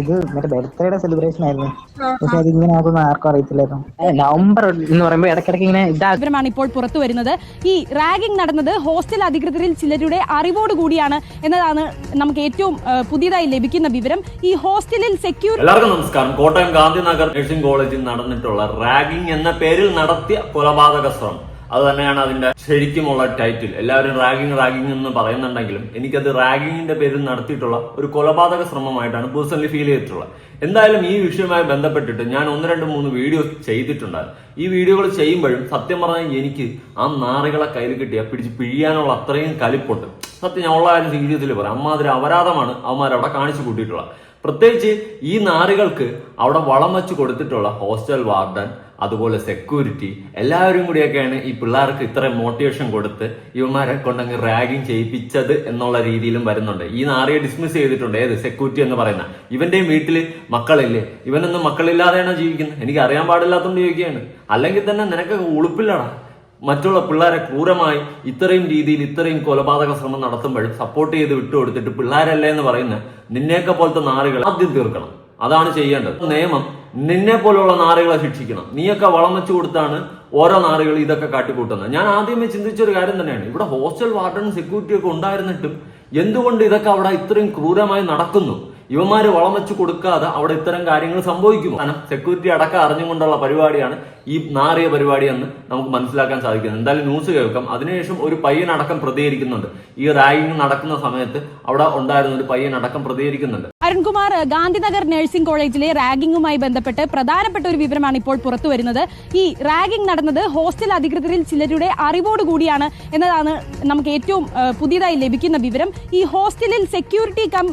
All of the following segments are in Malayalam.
ഇത് മറ്റേ ബർത്ത്ഡേയുടെ സെലിബ്രേഷൻ ആയിരുന്നു. പക്ഷെ അത് ഇങ്ങനെ ആകുന്ന ആർക്കും അറിയത്തില്ലായിരുന്നു. നവംബർ എന്ന് പറയുമ്പോൾ ഇടയ്ക്കിടയ്ക്ക് ഇങ്ങനെ ഇതാ വിവരമാണ് ഇപ്പോൾ പുറത്തു വരുന്നത്. ഈ റാഗിംഗ് നടന്നത് ഹോസ്റ്റൽ അധികൃതരിൽ ചിലരുടെ അറിവോട് കൂടിയാണ് എന്നതാണ് നമുക്ക് ഏറ്റവും പുതിയതായി ലഭിക്കുന്ന വിവരം. ഈ ഹോസ്റ്റലിൽ സെക്യൂരിറ്റി എല്ലാവർക്കും നമസ്കാരം. കോട്ടയം ഗാന്ധിനഗർ നഴ്സിംഗ് കോളേജിൽ നടന്നിട്ടുള്ള റാഗിംഗ് എന്ന പേരിൽ നടത്തിയ കൊലപാതക ശ്രമം. അത് തന്നെയാണ് അതിന്റെ ശരിക്കുമുള്ള ടൈറ്റിൽ എല്ലാവരും റാഗിംഗ് റാഗിംഗ് എന്ന് പറയുന്നുണ്ടെങ്കിലും എനിക്കത് റാഗിങ്ങിന്റെ പേരിൽ നടത്തിയിട്ടുള്ള ഒരു കൊലപാതക ശ്രമമായിട്ടാണ് പേഴ്സണലി ഫീൽ ചെയ്തിട്ടുള്ളത്. എന്തായാലും ഈ വിഷയവുമായി ബന്ധപ്പെട്ടിട്ട് ഞാൻ ഒന്ന് രണ്ട് മൂന്ന് വീഡിയോസ് ചെയ്തിട്ടുണ്ടായിരുന്നു. ഈ വീഡിയോകൾ ചെയ്യുമ്പോഴും സത്യം പറഞ്ഞാൽ എനിക്ക് ആ നാറുകളെ കയ്യിൽ കിട്ടിയ പിടിച്ച് പിഴിയാനുള്ള അത്രയും കലിപ്പുണ്ട്. സത്യം ഞാൻ ഉള്ള കാര്യം സീരിയസിൽ പറയാം. അമ്മാതിരി അപരാധമാണ് അവന്മാരവിടെ കാണിച്ചു കൂട്ടിയിട്ടുള്ളത്. പ്രത്യേകിച്ച് ഈ നാറികൾക്ക് അവിടെ വളം വെച്ച് കൊടുത്തിട്ടുള്ള ഹോസ്റ്റൽ വാർഡൻ അതുപോലെ സെക്യൂരിറ്റി എല്ലാവരും കൂടിയൊക്കെയാണ് ഈ പിള്ളേർക്ക് ഇത്ര മോട്ടിവേഷൻ കൊടുത്ത് ഇവന്മാരെ കൊണ്ടങ്ങ് റാഗിങ് ചെയ്യിപ്പിച്ചത് എന്നുള്ള രീതിയിലും വരുന്നുണ്ട്. ഈ നാറിയെ ഡിസ്മിസ് ചെയ്തിട്ടുണ്ട്. ഏത്? സെക്യൂരിറ്റി എന്ന് പറയുന്ന. ഇവന്റെയും വീട്ടിൽ മക്കളില്ലേ? ഇവനൊന്നും മക്കളില്ലാതെയാണോ ജീവിക്കുന്നത്? എനിക്ക് അറിയാൻ പാടില്ലാത്തതുകൊണ്ട് ചോദിക്കുകയാണ്. അല്ലെങ്കിൽ തന്നെ നിനക്ക് ഉളുപ്പില്ലടാ. മറ്റുള്ള പിള്ളേരെ ക്രൂരമായി ഇത്രയും രീതിയിൽ ഇത്രയും കൊലപാതക ശ്രമം നടത്തുമ്പോൾ സപ്പോർട്ട് ചെയ്ത് വിട്ടുകൊടുത്തിട്ട് പിള്ളേരല്ലേ എന്ന് പറയുന്ന നിന്നേക്കെ പോലത്തെ നാറുകൾ ആദ്യം തീർക്കണം. അതാണ് ചെയ്യേണ്ടത്. നിയമം നിന്നെ പോലുള്ള നാറുകളെ ശിക്ഷിക്കണം. നീയൊക്കെ വളം വെച്ചു കൊടുത്താണ് ഓരോ നാറുകൾ ഇതൊക്കെ കാട്ടിക്കൂട്ടുന്നത്. ഞാൻ ആദ്യമേ ചിന്തിച്ച ഒരു കാര്യം തന്നെയാണ്. ഇവിടെ ഹോസ്റ്റൽ വാർഡൻ സെക്യൂരിറ്റി ഒക്കെ ഉണ്ടായിരുന്നിട്ടും എന്തുകൊണ്ട് ഇതൊക്കെ അവിടെ ഇത്രയും ക്രൂരമായി നടക്കുന്നു? ഇവന്മാര് വളം വെച്ച് കൊടുക്കാതെ അവിടെ ഇത്തരം കാര്യങ്ങൾ സംഭവിക്കുമോ? കാരണം സെക്യൂരിറ്റി അടക്കം അറിഞ്ഞുകൊണ്ടുള്ള പരിപാടിയാണ് ഈ നാറിയ പരിപാടി എന്ന് നമുക്ക് മനസ്സിലാക്കാൻ സാധിക്കുന്നത്. എന്തായാലും ന്യൂസ് കേൾക്കാം. അതിനുശേഷം ഒരു പയ്യൻ അടക്കം പ്രതികരിക്കുന്നുണ്ട്. ഈ റാഗിങ് നടക്കുന്ന സമയത്ത് അവിടെ ഉണ്ടായിരുന്ന ഒരു പയ്യൻ അടക്കം പ്രതികരിക്കുന്നുണ്ട്. അരുൺകുമാർ ഗാന്ധിനഗർ നഴ്സിംഗ് കോളേജിലെ റാഗിങ്ങുമായി ബന്ധപ്പെട്ട് പ്രധാനപ്പെട്ട ഒരു വിവരമാണ് ഇപ്പോൾ പുറത്തു വരുന്നത്. ഈ റാഗിംഗ് നടന്നത് ഹോസ്റ്റൽ അധികൃതരിൽ ചിലരുടെ അറിവോടുകൂടിയാണ് എന്നതാണ് നമുക്ക് ഏറ്റവും പുതിയതായി ലഭിക്കുന്ന വിവരം. ഈ ഹോസ്റ്റലിൽ സെക്യൂരിറ്റി കം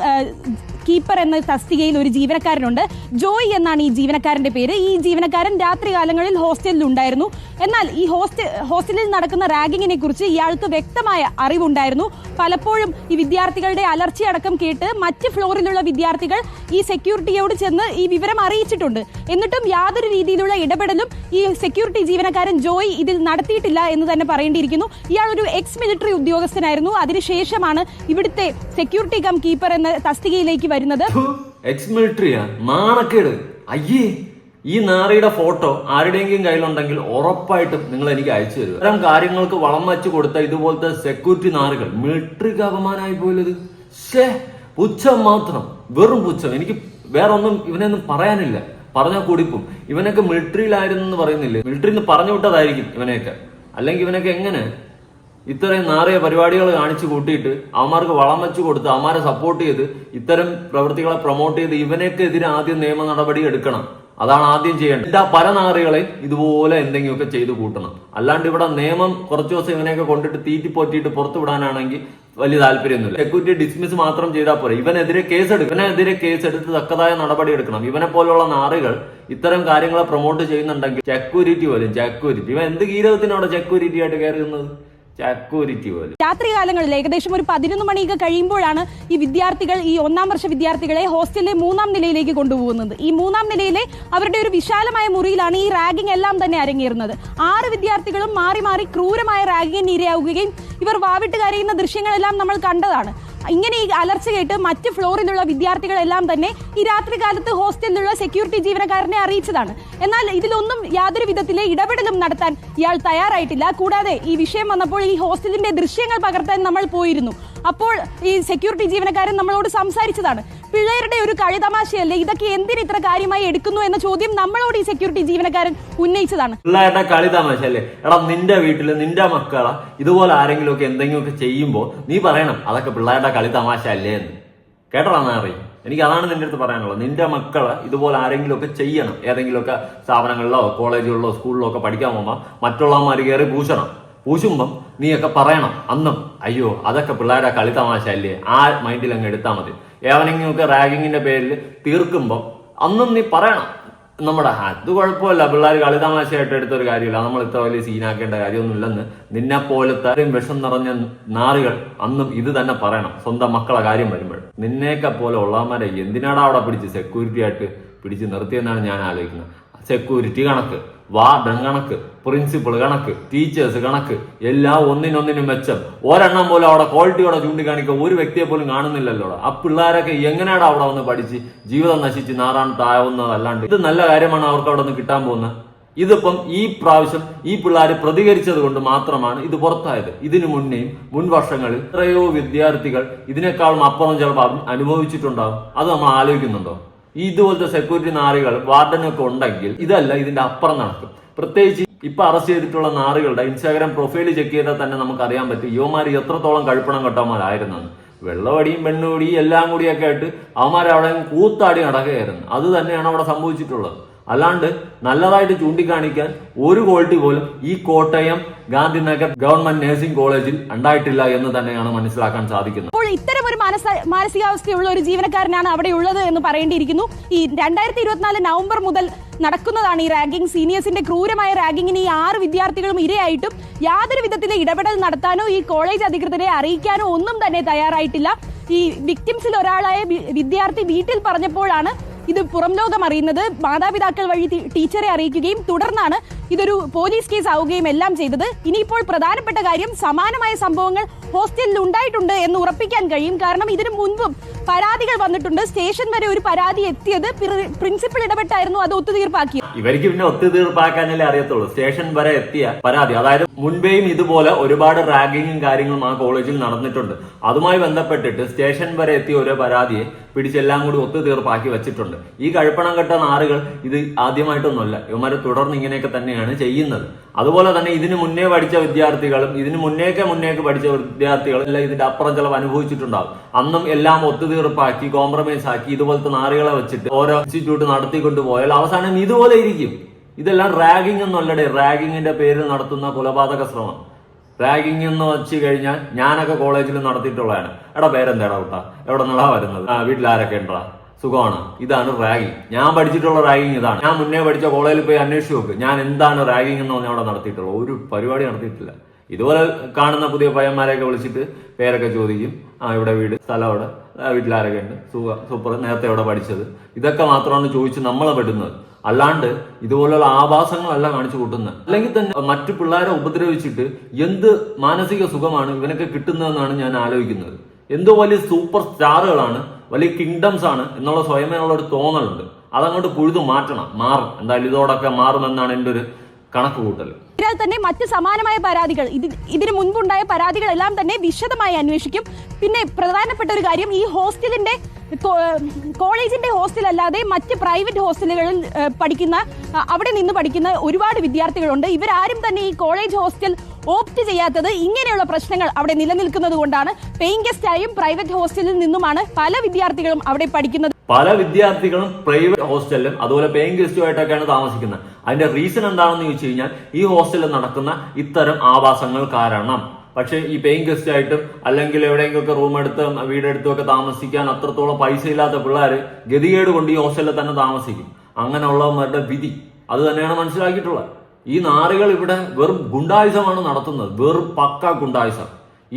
കീപ്പർ എന്ന തസ്തികയിൽ ഒരു ജീവനക്കാരനുണ്ട്. ജോയ് എന്നാണ് ഈ ജീവനക്കാരന്റെ പേര്. ഈ ജീവനക്കാരൻ രാത്രി കാലങ്ങളിൽ ഹോസ്റ്റലിൽ ഉണ്ടായിരുന്നു എന്നാൽ ഈ ഹോസ്റ്റൽ ഹോസ്റ്റലിൽ നടക്കുന്ന റാഗിങ്ങിനെ കുറിച്ച് ഇയാൾക്ക് വ്യക്തമായ അറിവുണ്ടായിരുന്നു. പലപ്പോഴും ഈ വിദ്യാർത്ഥികളുടെ അലർച്ചയടക്കം കേട്ട് മറ്റ് ഫ്ലോറിലുള്ള വിദ്യാർത്ഥികൾ ഈ സെക്യൂരിറ്റിയോട് ചെന്ന് ഈ വിവരം അറിയിച്ചിട്ടുണ്ട്. എന്നിട്ടും യാതൊരു രീതിയിലുള്ള ഇടപെടലും ഈ സെക്യൂരിറ്റി ജീവനക്കാരൻ ജോയ് ഇതിൽ നടത്തിയിട്ടില്ല എന്ന് തന്നെ പറയേണ്ടിയിരിക്കുന്നു. ഇയാൾ ഒരു എക്സ് മിലിറ്ററി ഉദ്യോഗസ്ഥനായിരുന്നു. അതിനുശേഷമാണ് ഇവിടുത്തെ സെക്യൂരിറ്റി കം കീപ്പർ എന്ന തസ്തികയിലേക്ക് വരുന്നത്? എക്സ് മിലിറ്ററിയാ നാണക്കേട്. അയ്യേ ഈ നാറിയുടെ ഫോട്ടോ ആരുടെയെങ്കിലും കയ്യിലുണ്ടെങ്കിൽ ഉറപ്പായിട്ടും നിങ്ങൾ എനിക്ക് അയച്ചു തരും. അത്തരം കാര്യങ്ങൾക്ക് വളം വച്ചു കൊടുത്ത ഇതുപോലത്തെ സെക്യൂരിറ്റി നാറുകൾ മിലിറ്ററിക്ക് അപമാനമായി പോലത് പുച്ഛം മാത്രം. വെറും പുച്ഛം. എനിക്ക് വേറെ ഒന്നും ഇവനൊന്നും പറയാനില്ല. പറഞ്ഞാൽ കൂടിപ്പും. ഇവനൊക്കെ മിലിറ്ററിയിലായിരുന്നു എന്ന് പറയുന്നില്ലേ? മിലിട്ടറിന്ന് പറഞ്ഞു വിട്ടതായിരിക്കും ഇവനെയൊക്കെ. അല്ലെങ്കിൽ ഇവനൊക്കെ എങ്ങനെ? ഇത്രയും നാറിയ പരിപാടികൾ കാണിച്ചു കൂട്ടിയിട്ട് അവന്മാർക്ക് വളം വെച്ചു കൊടുത്ത് അവന്മാരെ സപ്പോർട്ട് ചെയ്ത് ഇത്തരം പ്രവൃത്തികളെ പ്രൊമോട്ട് ചെയ്ത് ഇവനൊക്കെതിരെ ആദ്യം നിയമ നടപടി എടുക്കണം. അതാണ് ആദ്യം ചെയ്യേണ്ടത്. എല്ലാ പല നാറികളെ ഇതുപോലെ എന്തെങ്കിലുമൊക്കെ ചെയ്ത് കൂട്ടണം. അല്ലാണ്ട് ഇവിടെ നിയമം കുറച്ചു ദിവസം ഇവനെയൊക്കെ കൊണ്ടിട്ട് തീറ്റി പോറ്റിയിട്ട് പുറത്തു വിടാനാണെങ്കിൽ വലിയ താല്പര്യമൊന്നുമില്ല. സെക്യൂരിറ്റി ഡിസ്മിസ് മാത്രം ചെയ്താൽ പോരെ. ഇവനെതിരെ കേസ് എടുക്കും ഇവനെതിരെ കേസ് എടുത്ത് തക്കതായ നടപടി എടുക്കണം. ഇവനെ പോലുള്ള നാറുകൾ ഇത്തരം കാര്യങ്ങളെ പ്രൊമോട്ട് ചെയ്യുന്നുണ്ടെങ്കിൽ സെക്യൂരിറ്റി പോലും സെക്യൂരിറ്റി ഇവൻ എന്ത് ഗീരവത്തിനോടെ സെക്യൂരിറ്റി ആയിട്ട് കയറുന്നത് സെക്യൂരിറ്റി പോലും. രാത്രികാലങ്ങളിൽ ഏകദേശം ഒരു പതിനൊന്ന് മണിയൊക്കെ കഴിയുമ്പോഴാണ് ഈ വിദ്യാർത്ഥികൾ ഈ ഒന്നാം വർഷ വിദ്യാർത്ഥികളെ ഹോസ്റ്റലിലെ മൂന്നാം നിലയിലേക്ക് കൊണ്ടുപോകുന്നത്. ഈ മൂന്നാം നിലയിലെ അവരുടെ ഒരു വിശാലമായ മുറിയിലാണ് ഈ റാഗിംഗ് എല്ലാം തന്നെ അരങ്ങേറുന്നത്. ആറ് വിദ്യാർത്ഥികളും മാറി മാറി ക്രൂരമായ റാഗിങ്ങിന് ഇരയാവുകയും ഇവർ വാവിട്ട് കരയുന്ന ദൃശ്യങ്ങളെല്ലാം നമ്മൾ കണ്ടതാണ്. ഇങ്ങനെ ഈ അലർച്ച കേട്ട് മറ്റ് ഫ്ലോറിലുള്ള വിദ്യാർത്ഥികളെല്ലാം തന്നെ ഈ രാത്രി കാലത്ത് ഹോസ്റ്റലിലുള്ള സെക്യൂരിറ്റി ജീവനക്കാരനെ അറിയിച്ചതാണ്. എന്നാൽ ഇതിലൊന്നും യാതൊരു വിധത്തിലെ ഇടപെടലും നടത്താൻ ഇയാൾ തയ്യാറായിട്ടില്ല. കൂടാതെ ഈ വിഷയം വന്നപ്പോൾ ഈ ഹോസ്റ്റലിന്റെ ദൃശ്യങ്ങൾ പകർത്താൻ നമ്മൾ പോയിരുന്നു. അപ്പോൾ ഈ സെക്യൂരിറ്റി ജീവനക്കാരൻ നമ്മളോട് സംസാരിച്ചതാണ്. പിള്ളേരുടെ ഒരു കളിതമാശയല്ലേ ഇതൊക്കെ എന്തിന് ഇത്ര കാര്യമായി എടുക്കുന്നു എന്ന ചോദ്യം നമ്മളോട് ഈ സെക്യൂരിറ്റി ജീവനക്കാരൻ ഉന്നയിച്ചതാണ്. പിള്ളേരുടെ കളി തമാശ അല്ലേ എടാ നിന്റെ വീട്ടിൽ നിന്റെ മക്കളെ ഇതുപോലെ ആരെങ്കിലും ഒക്കെ എന്തെങ്കിലുമൊക്കെ ചെയ്യുമ്പോ നീ പറയണം അതൊക്കെ പിള്ളേരുടെ കളി തമാശ അല്ലേ എന്ന്. കേട്ടടാ എനിക്ക് അതാണ് നിന്റെ അടുത്ത് പറയാനുള്ളത്. നിന്റെ മക്കൾ ഇതുപോലെ ആരെങ്കിലും ഒക്കെ ചെയ്യണം. ഏതെങ്കിലുമൊക്കെ സ്ഥാപനങ്ങളിലോ കോളേജുകളിലോ സ്കൂളിലോ ഒക്കെ പഠിക്കാൻ പോകുമ്പോൾ മറ്റുള്ളവന്മാർ കയറി പൂശണം. പൂശുമ്പം നീയൊക്കെ പറയണം അന്നും. അയ്യോ അതൊക്കെ പിള്ളേരെ കളി തമാശ അല്ലേ ആ മൈൻഡിൽ അങ്ങ് എടുത്താൽ മതി. ഏവനെങ്കിലുമൊക്കെ റാഗിങ്ങിന്റെ പേരിൽ തീർക്കുമ്പം അന്നും നീ പറയണം. നമ്മുടെ അത് കുഴപ്പമില്ല. പിള്ളേർ കളിതമാശയായിട്ട് എടുത്തൊരു കാര്യമില്ല. നമ്മൾ ഇത്ര വലിയ സീനാക്കേണ്ട കാര്യമൊന്നുമില്ലെന്ന് നിന്നെ പോലത്തെ വിഷം നിറഞ്ഞ നാറുകൾ അന്നും ഇത് തന്നെ പറയണം. സ്വന്തം മക്കളെ കാര്യം വരുമ്പോൾ. നിന്നെയൊക്കെ പോലെ ഉള്ളവന്മാരെ എന്തിനാടാ അവിടെ പിടിച്ച് സെക്യൂരിറ്റി ആയിട്ട് പിടിച്ച് നിർത്തിയെന്നാണ് ഞാൻ ആലോചിക്കുന്നത്. സെക്യൂരിറ്റി കണക്ക് വാർഡൻ കണക്ക് പ്രിൻസിപ്പൾ കണക്ക് ടീച്ചേഴ്സ് കണക്ക് എല്ലാ ഒന്നിനൊന്നിനും മെച്ചം. ഒരെണ്ണം പോലും അവിടെ ക്വാളിറ്റിയോടെ ചൂണ്ടിക്കാണിക്കുക ഒരു വ്യക്തിയെ പോലും കാണുന്നില്ലല്ലോ ആ പിള്ളേരൊക്കെ എങ്ങനെയാണ് അവിടെ വന്ന് പഠിച്ച് ജീവിതം നശിച്ച് നാറാൻ നാറാണ്ടാവുന്നതല്ലാണ്ട് ഇത് നല്ല കാര്യമാണ് അവർക്ക് അവിടെ നിന്ന് കിട്ടാൻ പോകുന്നത്. ഇതിപ്പം ഈ പ്രാവശ്യം ഈ പിള്ളേർ പ്രതികരിച്ചത് കൊണ്ട് മാത്രമാണ് ഇത് പുറത്തായത്. ഇതിനു മുന്നേയും മുൻ വർഷങ്ങളിൽ എത്രയോ വിദ്യാർത്ഥികൾ ഇതിനേക്കാളും അപ്പുറം ചിലപ്പോൾ അനുഭവിച്ചിട്ടുണ്ടാകും അത് നമ്മൾ ആലോചിക്കുന്നുണ്ടോ? ഇതുപോലത്തെ സെക്യൂരിറ്റി നാറികൾ വാർഡനൊക്കെ ഉണ്ടെങ്കിൽ ഇതല്ല ഇതിന്റെ അപ്പുറം നടക്കും. പ്രത്യേകിച്ച് ഇപ്പൊ അറസ്റ്റ് ചെയ്തിട്ടുള്ള നാറുകളുടെ ഇൻസ്റ്റാഗ്രാം പ്രൊഫൈൽ ചെക്ക് ചെയ്താൽ തന്നെ നമുക്ക് അറിയാൻ പറ്റും. യുവമാർ എത്രത്തോളം കഴുപ്പണം കെട്ടവന്മാരായിരുന്നെന്ന്. വെള്ളവടിയും പെണ്ണുപടിയും എല്ലാം കൂടിയൊക്കെ ആയിട്ട് അവന്മാരവിടെ കൂത്താടി നടക്കുകയായിരുന്നു. അത് തന്നെയാണ് അവിടെ സംഭവിച്ചിട്ടുള്ളത്. അല്ലാണ്ട് നല്ലതായിട്ട് ചൂണ്ടിക്കാണിക്കാൻ ഒരു ക്വാളിറ്റി പോലും ഈ കോട്ടയം ഗാന്ധിനഗർ ഗവൺമെന്റ് നഴ്സിംഗ് കോളേജിൽ ഉണ്ടായിട്ടില്ല എന്ന് തന്നെയാണ് മനസ്സിലാക്കാൻ സാധിക്കുന്നത്. അപ്പോൾ ഇത്തരം ഒരു മാനസ മാനസികാവസ്ഥയുള്ള ഒരു ജീവനക്കാരനാണ് അവിടെ ഉള്ളത് എന്ന് പറയേണ്ടിയിരിക്കുന്നു. ഈ രണ്ടായിരത്തി ഇരുപത്തിനാല് നവംബർ മുതൽ നടക്കുന്നതാണ് ഈ റാഗിംഗ്. സീനിയേഴ്സിന്റെ ക്രൂരമായ റാഗിങ്ങിന് ഈ ആറ് വിദ്യാർത്ഥികളും ഇരയായിട്ടും യാതൊരു വിധത്തിലെ ഇടപെടൽ നടത്താനോ ഈ കോളേജ് അധികൃതരെ അറിയിക്കാനോ ഒന്നും തന്നെ തയ്യാറായിട്ടില്ല. ഈ വിക്ടിംസിൽ ഒരാളായ വിദ്യാർത്ഥി വീട്ടിൽ പറഞ്ഞപ്പോഴാണ് ഇത് പുറം ലോകം അറിയുന്നത് മാതാപിതാക്കൾ വഴി ടീച്ചറെ അറിയിക്കുകയും തുടർന്നാണ് ഇതൊരു പോലീസ് കേസ് ആവുകയും എല്ലാം ചെയ്തത്. ഇനിയിപ്പോൾ പ്രധാനപ്പെട്ട കാര്യം സമാനമായ സംഭവങ്ങൾ ഹോസ്റ്റലിൽ ഉണ്ടായിട്ടുണ്ട് എന്ന് ഉറപ്പിക്കാൻ കഴിയും. കാരണം ഇതിനു മുൻപും പരാതികൾ വന്നിട്ടുണ്ട്. സ്റ്റേഷൻ വരെ ഒരു പരാതി എത്തിയത് പ്രി- പ്രിൻസിപ്പൽ ഇടപെട്ടായിരുന്നു. അത് ഒത്തുതീർപ്പാക്കിയത് ഇവർക്ക് പിന്നെ ഒത്തുതീർപ്പാക്കാനല്ലേ അറിയത്തുള്ളൂ. സ്റ്റേഷൻ വരെ എത്തിയ പരാതി. അതായത് മുൻപേയും ഇതുപോലെ ഒരുപാട് റാഗിങ്ങും കാര്യങ്ങളും ആ കോളേജിൽ നടന്നിട്ടുണ്ട്. അതുമായി ബന്ധപ്പെട്ടിട്ട് സ്റ്റേഷൻ വരെ എത്തിയ ഒരു പരാതിയെ പിടിച്ചെല്ലാം കൂടി ഒത്തുതീർപ്പാക്കി വെച്ചിട്ടുണ്ട്. ഈ കഴുപ്പണം കെട്ട നാറുകൾ ഇത് ആദ്യമായിട്ടൊന്നുമല്ല. ഇവന്മാരെ തുടർന്ന് ഇങ്ങനെയൊക്കെ തന്നെയാണ് ചെയ്യുന്നത്. അതുപോലെ തന്നെ ഇതിന് മുന്നേ പഠിച്ച വിദ്യാർത്ഥികളും ഇതിന് മുന്നേക്കെ മുന്നേക്ക് പഠിച്ച വിദ്യാർത്ഥികളും എല്ലാം ഇതിന്റെ അപ്പുറം ചിലവ് അനുഭവിച്ചിട്ടുണ്ടാകും. അന്നും എല്ലാം ഒത്തുതീർപ്പാക്കി കോംപ്രമൈസ് ആക്കി ഇതുപോലത്തെ നാറികളെ വെച്ചിട്ട് ഓരോ ഇൻസ്റ്റിറ്റ്യൂട്ട് നടത്തിക്കൊണ്ട് പോയാൽ അവസാനം ഇതുപോലെ ഇരിക്കും. ഇതെല്ലാം റാഗിംഗ് എന്നല്ലടേ റാഗിങ്ങിന്റെ പേരിൽ നടത്തുന്ന കൊലപാതക ശ്രമം. റാഗിംഗ് എന്ന് വെച്ച് കഴിഞ്ഞാൽ ഞാനൊക്കെ കോളേജിൽ നടത്തിയിട്ടുള്ളതാണ്. എടാ പേരെന്താടാ കുട്ടാ? എവിടെ നിന്നാ വരുന്നത്? ആ വീട്ടിൽ ആരൊക്കെ ഉണ്ടാ സുഖമാണ്? ഇതാണ് റാഗിങ് ഞാൻ പഠിച്ചിട്ടുള്ള റാഗിങ് ഇതാണ്. ഞാൻ മുന്നേ പഠിച്ച കോളേജിൽ പോയി അന്വേഷിച്ച് നോക്ക്. ഞാൻ എന്താണ് റാഗിങ് എന്ന് പറഞ്ഞാൽ അവിടെ നടത്തിയിട്ടുള്ളത്? ഒരു പരിപാടി നടത്തിയിട്ടില്ല. ഇതുപോലെ കാണുന്ന പുതിയ പയ്യന്മാരെയൊക്കെ വിളിച്ചിട്ട് പേരൊക്കെ ചോദിക്കും. ആ ഇവിടെ വീട് സ്ഥലം അവിടെ. സുഖ സൂപ്പർ നേരത്തെ എവിടെ പഠിച്ചത്? ഇതൊക്കെ മാത്രമാണ് ചോദിച്ച് നമ്മളെ പെടുന്നത്. അല്ലാണ്ട് ഇതുപോലുള്ള ആഭാസങ്ങളല്ല കാണിച്ചു കൂട്ടുന്നത്. അല്ലെങ്കിൽ തന്നെ മറ്റു പിള്ളേരെ ഉപദ്രവിച്ചിട്ട് എന്ത് മാനസിക സുഖമാണ് ഇവനൊക്കെ കിട്ടുന്നതെന്നാണ് ഞാൻ ആലോചിക്കുന്നത്. എന്തോ വലിയ സൂപ്പർ സ്റ്റാറുകളാണ് വലിയ കിങ്ഡംസ് ആണ് എന്നുള്ള സ്വയമേനുള്ള ഒരു തോന്നലുണ്ട്. അതങ്ങോട്ട് പുഴുതു മാറ്റണം. മാറും. എന്തായാലും ഇതോടൊക്കെ മാറുമെന്നാണ് എന്റെ ഒരു കണക്ക് കൂട്ടൽ ഇതിനാൽ തന്നെ മറ്റ് സമാനമായ പരാതികൾ ഇത് ഇതിന് മുൻപുണ്ടായ പരാതികളെല്ലാം തന്നെ വിശദമായി അന്വേഷിക്കും. പിന്നെ പ്രധാനപ്പെട്ട ഒരു കാര്യം ഈ ഹോസ്റ്റലിന്റെ കോളേജിന്റെ ഹോസ്റ്റൽ അല്ലാതെ മറ്റ് പ്രൈവറ്റ് ഹോസ്റ്റലുകളിൽ പഠിക്കുന്ന അവിടെ നിന്ന് പഠിക്കുന്ന ഒരുപാട് വിദ്യാർത്ഥികളുണ്ട്. ഇവരാരും തന്നെ ഈ കോളേജ് ഹോസ്റ്റൽ ഓപ്റ്റ് ചെയ്യാത്തത് ഇങ്ങനെയുള്ള പ്രശ്നങ്ങൾ അവിടെ നിലനിൽക്കുന്നത് കൊണ്ടാണ്. പെയിങ് ഗസ്റ്റായും പ്രൈവറ്റ് ഹോസ്റ്റലിൽ നിന്നുമാണ് പല വിദ്യാർത്ഥികളും അവിടെ പഠിക്കുന്നത്. പല വിദ്യാർത്ഥികളും പ്രൈവറ്റ് ഹോസ്റ്റലിലും അതുപോലെ പേയിങ് ഗസ്റ്റുമായിട്ടൊക്കെയാണ് താമസിക്കുന്നത്. അതിന്റെ റീസൺ എന്താണെന്ന് ചോദിച്ചു കഴിഞ്ഞാൽ ഈ ഹോസ്റ്റലിൽ നടക്കുന്ന ഇത്തരം ആവാസങ്ങൾ കാരണം. പക്ഷേ ഈ പേയിങ് ഗസ്റ്റ് ആയിട്ടും അല്ലെങ്കിൽ എവിടെയെങ്കിലൊക്കെ റൂം എടുത്ത് വീടെടുത്തും ഒക്കെ താമസിക്കാൻ അത്രത്തോളം പൈസ ഇല്ലാത്ത പിള്ളേർ ഗതികേട് കൊണ്ട് ഈ ഹോസ്റ്റലിൽ തന്നെ താമസിക്കും. അങ്ങനെയുള്ളവന്മാരുടെ വിധി. അത് തന്നെയാണ് മനസ്സിലാക്കിയിട്ടുള്ളത്. ഈ നാറുകൾ ഇവിടെ വെറും ഗുണ്ടായുസമാണ് നടത്തുന്നത്. വെറും പക്ക ഗുണ്ടായുസം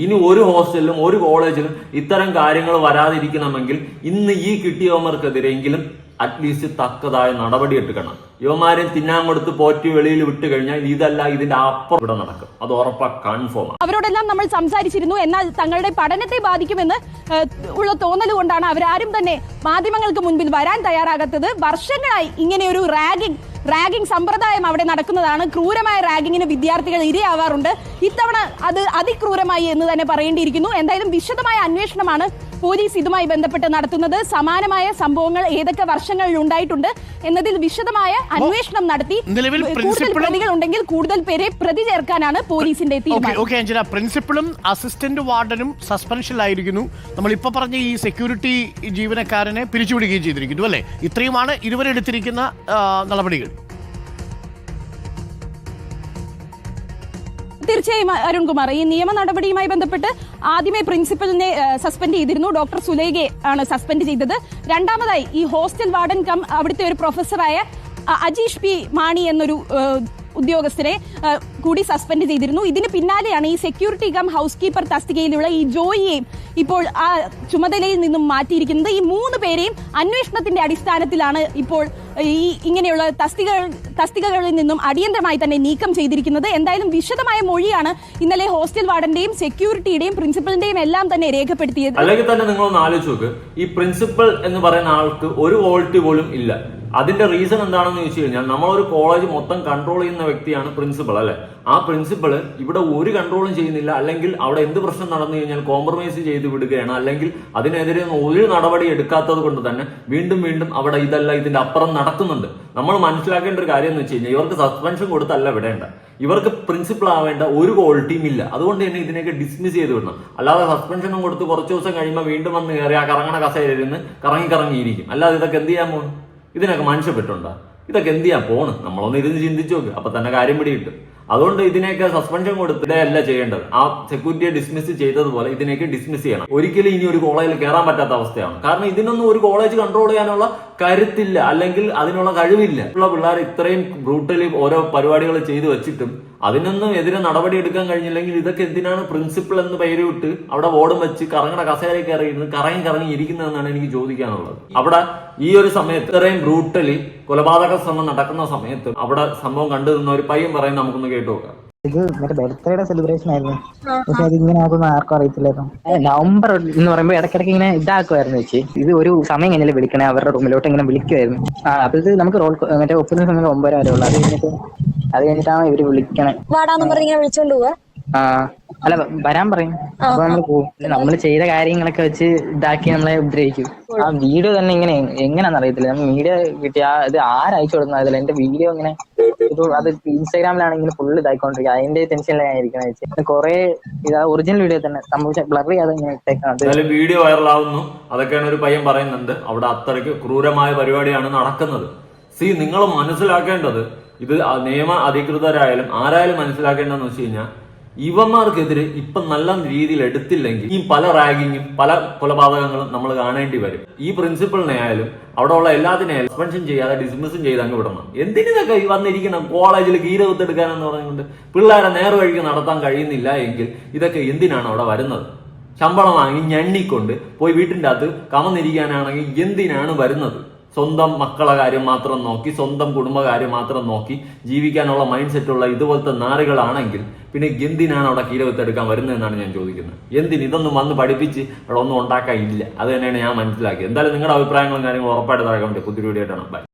ഇനി ഒരു ഹോസ്റ്റലിലും ഒരു കോളേജിലും ഇത്തരം കാര്യങ്ങൾ വരാതിരിക്കണമെങ്കിൽ ഇന്ന് ഈ കിട്ടിയവന്മാർക്കെതിരെങ്കിലും അറ്റ്ലീസ്റ്റ് തക്കതായ നടപടി എടുക്കണം യുവമാരെ തിന്നാൻ കൊടുത്ത് പോറ്റി വെളിയിൽ വിട്ടു കഴിഞ്ഞാൽ ഇതല്ല ഇതിന്റെ അപ്പുറം ഇവിടെ നടക്കും. അത് ഉറപ്പാണ് കൺഫേം അവരോടെല്ലാം നമ്മൾ സംസാരിച്ചിരുന്നു എന്നാൽ തങ്ങളുടെ പഠനത്തെ ബാധിക്കുമെന്ന് ഉള്ള തോന്നൽ കൊണ്ടാണ് അവരാരും തന്നെ മാധ്യമങ്ങൾക്ക് മുൻപിൽ വരാൻ തയ്യാറാകാത്തത്. വർഷങ്ങളായി ഇങ്ങനെ ഒരു റാഗിംഗ് റാഗിംഗ് സമ്പ്രദായം അവിടെ നടക്കുന്നതാണ്. ക്രൂരമായ റാഗിങ്ങിന് വിദ്യാർത്ഥികൾ ഇരയാവാറുണ്ട്. ഇത്തവണ അത് അതിക്രൂരമായി എന്ന് തന്നെ പറയേണ്ടിയിരിക്കുന്നു. എന്തായാലും വിശദമായ അന്വേഷണമാണ് പോലീസ് ഇതുമായി ബന്ധപ്പെട്ട് നടത്തുന്നത് സമാനമായ സംഭവങ്ങൾ ഏതൊക്കെ വർഷങ്ങളിൽ ഉണ്ടായിട്ടുണ്ട് എന്നതിൽ വിശദമായ അന്വേഷണം നടത്തി. കൂടുതൽ പ്രതികൾ ഉണ്ടെങ്കിൽ കൂടുതൽ പേരെ പ്രതി ചേർക്കാനാണ് പോലീസിന്റെ തീരുമാനം. പ്രിൻസിപ്പളും അസിസ്റ്റന്റ് വാർഡനും സസ്പെൻഷനിലായിരിക്കുന്നു നമ്മൾ ഇപ്പൊ പറഞ്ഞ ഈ സെക്യൂരിറ്റി ജീവനക്കാരനെ പിരിച്ചുവിടുകയും ചെയ്തിരിക്കുന്നു അല്ലെ? ഇത്രയുമാണ് ഇരുവരെടുത്തിരിക്കുന്ന നടപടികൾ. തീർച്ചയായും അരുൺകുമാർ. ഈ നിയമ നടപടിയുമായി ബന്ധപ്പെട്ട് ആദ്യമേ പ്രിൻസിപ്പലിനെ സസ്പെൻഡ് ചെയ്തിരുന്നു. ഡോക്ടർ സുലേഖയെ ആണ് സസ്പെൻഡ് ചെയ്തത്. രണ്ടാമതായി ഈ ഹോസ്റ്റൽ വാർഡൻ കം അവിടുത്തെ ഒരു പ്രൊഫസറായ അജീഷ് പി മാണി എന്നൊരു ഉദ്യോഗസ്ഥരെ കൂടി സസ്പെൻഡ് ചെയ്തിരുന്നു. ഇതിന് പിന്നാലെയാണ് ഈ സെക്യൂരിറ്റി കം ഹൗസ് കീപ്പർ തസ്തികയിലുള്ള ഈ ജോയിയെയും ഇപ്പോൾ ആ ചുമതലയിൽ നിന്നും മാറ്റിയിരിക്കുന്നത്. ഈ മൂന്ന് പേരെയും അന്വേഷണത്തിന്റെ അടിസ്ഥാനത്തിലാണ് ഇപ്പോൾ ഈ ഇങ്ങനെയുള്ള തസ്തികകൾ തസ്തികകളിൽ നിന്നും അടിയന്തരമായി തന്നെ നീക്കം ചെയ്തിരിക്കുന്നത് എന്തായാലും വിശദമായ മൊഴിയാണ് ഇന്നലെ ഹോസ്റ്റൽ വാർഡന്റെയും സെക്യൂരിറ്റിയുടെയും പ്രിൻസിപ്പലിന്റെയും എല്ലാം തന്നെ രേഖപ്പെടുത്തിയത്. അല്ലെങ്കിൽ തന്നെ നിങ്ങളൊന്ന് ആലോചിച്ച് നോക്ക്. ഈ പ്രിൻസിപ്പൽ എന്ന് പറയുന്ന ആൾക്ക് ഒരു വോൾട്ട് പോലും ഇല്ല. അതിന്റെ റീസൺ എന്താണെന്ന് ചോദിച്ചു കഴിഞ്ഞാൽ നമ്മളൊരു കോളേജ് മൊത്തം കൺട്രോൾ ചെയ്യുന്ന വ്യക്തിയാണ് പ്രിൻസിപ്പൾ അല്ലെ? ആ പ്രിൻസിപ്പൾ ഇവിടെ ഒരു കൺട്രോളും ചെയ്യുന്നില്ല. അല്ലെങ്കിൽ അവിടെ എന്ത് പ്രശ്നം നടന്നു കഴിഞ്ഞാൽ കോംപ്രമൈസ് ചെയ്ത് വിടുകയാണ്. അല്ലെങ്കിൽ അതിനെതിരെ ഒരു നടപടി എടുക്കാത്തത് കൊണ്ട് തന്നെ വീണ്ടും വീണ്ടും അവിടെ ഇതല്ല ഇതിന്റെ അപ്പുറം നടക്കുന്നുണ്ട്. നമ്മൾ മനസ്സിലാക്കേണ്ട ഒരു കാര്യം എന്ന് വെച്ച് കഴിഞ്ഞാൽ ഇവർക്ക് സസ്പെൻഷൻ കൊടുത്തല്ല വിടേണ്ട. ഇവർക്ക് പ്രിൻസിപ്പൾ ആവേണ്ട ഒരു ക്വാളിറ്റിയും ഇല്ല. അതുകൊണ്ട് തന്നെ ഇതിനെയൊക്കെ ഡിസ്മിസ് ചെയ്ത് വിടണം. അല്ലാതെ സസ്പെൻഷനും കൊടുത്ത് കുറച്ച് ദിവസം കഴിയുമ്പോൾ വീണ്ടും വന്ന് കയറി ആ കറങ്ങണ കസേരയിരുന്ന് കറങ്ങി കറങ്ങിയിരിക്കും. അല്ലാതെ ഇതൊക്കെ എന്ത് ചെയ്യാൻ പോകും ഇതിനൊക്കെ മനുഷ്യപ്പെട്ടുണ്ടോ ഇതൊക്കെ എന്ത് ചെയ്യാൻ പോണ്? നമ്മളൊന്ന് ഇരുന്ന് ചിന്തിച്ചു നോക്ക്. അപ്പൊ തന്നെ കാര്യം പിടികിട്ടും. അതുകൊണ്ട് ഇതിനെയൊക്കെ സസ്പെൻഷൻ കൊടുത്തിട്ടല്ല ചെയ്യേണ്ടത്. ആ സെക്യൂരിറ്റിയെ ഡിസ്മിസ് ചെയ്തതുപോലെ ഇതിനെയൊക്കെ ഡിസ്മിസ് ചെയ്യണം. ഒരിക്കലും ഇനി ഒരു കോളേജിൽ കയറാൻ പറ്റാത്ത അവസ്ഥയാണ്. കാരണം ഇതിനൊന്നും ഒരു കോളേജ് കൺട്രോൾ ചെയ്യാനുള്ള കരുത്തില്ല. അല്ലെങ്കിൽ അതിനുള്ള കഴിവില്ല. ഉള്ള പിള്ളേർ ഇത്രയും ബ്രൂട്ടലി ഓരോ പരിപാടികൾ ചെയ്തു വെച്ചിട്ടും അതിനൊന്നും എതിരെ നടപടി എടുക്കാൻ കഴിഞ്ഞില്ലെങ്കിൽ ഇതൊക്കെ എന്തിനാണ് പ്രിൻസിപ്പൽ എന്ന് പേര് വിട്ട് അവിടെ ബോർഡും വെച്ച് കറങ്ങണ കസേരയിൽ കയറി ഇരുന്ന് കറങ്ങി കറങ്ങി ഇരിക്കുന്നതെന്നാണ് എനിക്ക് ചോദിക്കാനുള്ളത്. അവിടെ ഈ ഒരു സമയത്ത് ഇത്രയും ബ്രൂട്ടലി കൊലപാതക ശ്രമം നടക്കുന്ന സമയത്ത് അവിടെ സംഭവം കണ്ടു നിന്ന ഒരു പയ്യൻ പറയും നമുക്കൊന്ന് കേട്ടു നോക്കാം. ഇത് മറ്റേ ബർത്ത്ഡേയുടെ സെലിബ്രേഷൻ ആയിരുന്നു. പക്ഷെ അത് ഇങ്ങനെ ആകുന്ന ആർക്കും അറിയത്തില്ലായിരുന്നു. നവംബർ എന്ന് പറയുമ്പോൾ ഇടയ്ക്കിടയ്ക്ക് ഇങ്ങനെ ഇതാക്കുമായിരുന്നു ചേച്ചി. ഇത് ഒരു സമയം കഴിഞ്ഞാൽ വിളിക്കണേ അവരുടെ റൂമിലോട്ട് ഇങ്ങനെ വിളിക്കുമായിരുന്നു ആ അപ്പോൾ ഇത് നമുക്ക് റോൾ മറ്റേ ഒപ്പുന്ന സമയം ഒമ്പത് വരെ ഉള്ളു. അത് കഴിഞ്ഞിട്ട് അത് കഴിഞ്ഞിട്ടാണ് ഇവർ വിളിക്കണേ. വാടാന്നും പറഞ്ഞ് ഇങ്ങനെ വിളിച്ചോണ്ട് പോവാ? ആ അല്ല വരാൻ പറയും. അപ്പൊ നമ്മൾ പോകും നമ്മൾ ചെയ്ത കാര്യങ്ങളൊക്കെ വെച്ച് ഇതാക്കി നമ്മളെ ഉപദ്രവിക്കും. ആ വീഡിയോ തന്നെ ഇങ്ങനെ എങ്ങനെയാണെന്ന് അറിയത്തില്ല. വീഡിയോ കിട്ടിയ ആ ഇത് ആരയച്ചു കൊടുക്കുന്ന അതില്ല എന്റെ വീഡിയോ ഇങ്ങനെ ഇത് അത് ഇൻസ്റ്റാഗ്രാമിലാണെങ്കിൽ ഫുൾ ഇതായിക്കൊണ്ടിരിക്കുക അതിന്റെ ടെൻഷനിലാണ് ചേച്ചി. കുറെ ഇതാ ഒറിജിനൽ വീഡിയോ തന്നെ. സംഭവിച്ച ബ്ലർ ചെയ്യാതെ ഇങ്ങനെ ഇട്ടേക്കണം. വീഡിയോ വൈറലാവുന്നു അതൊക്കെയാണ് ഒരു പയ്യൻ പറയുന്നുണ്ട്. അവിടെ അത്രയ്ക്ക് ക്രൂരമായ പരിപാടിയാണ് നടക്കുന്നത്. സി നിങ്ങൾ മനസ്സിലാക്കേണ്ടത് ഇത് നിയമ അധികൃതരായാലും ആരായാലും മനസ്സിലാക്കേണ്ടതെന്ന് വെച്ച് കഴിഞ്ഞാൽ ഇവന്മാർക്കെതിരെ ഇപ്പൊ നല്ല രീതിയിൽ എടുത്തില്ലെങ്കിൽ ഈ പല റാഗിങ്ങും പല കൊലപാതകങ്ങളും നമ്മൾ കാണേണ്ടി വരും. ഈ പ്രിൻസിപ്പളിനെ ആയാലും അവിടെ ഉള്ള എല്ലാത്തിനെയും സസ്പെൻഷൻ ചെയ്യാതെ ഡിസ്മിസും ചെയ്ത് അങ്ങ് വിടണം. എന്തിനൊക്കെ വന്നിരിക്കണം? കോളേജിൽ ഗീര കുത്തെടുക്കാനെന്ന് പറഞ്ഞുകൊണ്ട് പിള്ളേരെ നേർവഴിക്ക് നടത്താൻ കഴിയുന്നില്ല എങ്കിൽ ഇതൊക്കെ എന്തിനാണ് അവിടെ വരുന്നത്? ശമ്പളം വാങ്ങി ഞണ്ണിക്കൊണ്ട് പോയി വീട്ടിന്റെ അകത്ത് കമന്നിരിക്കാനാണെങ്കിൽ എന്തിനാണ് വരുന്നത്? സ്വന്തം മക്കളെ കാര്യം മാത്രം നോക്കി സ്വന്തം കുടുംബകാര്യം മാത്രം നോക്കി ജീവിക്കാനുള്ള മൈൻഡ് സെറ്റുള്ള ഇതുപോലത്തെ നാറുകളാണെങ്കിൽ പിന്നെ എന്തിനാണ് അവിടെ കീരവത്തെടുക്കാൻ വരുന്നതെന്നാണ് ഞാൻ ചോദിക്കുന്നത്. എന്തിന്? ഇതൊന്നും വന്ന് പഠിപ്പിച്ച് അവിടെ ഒന്നും ഉണ്ടാക്കാൻ ഇല്ല. അത് തന്നെയാണ് ഞാൻ മനസ്സിലാക്കിയത്. എന്തായാലും നിങ്ങളുടെ അഭിപ്രായങ്ങളും കാര്യങ്ങളും ഉറപ്പായിട്ട് താഴെ പറ്റും പുതിയ വീഡിയോ ആയിട്ടാണ് ബൈ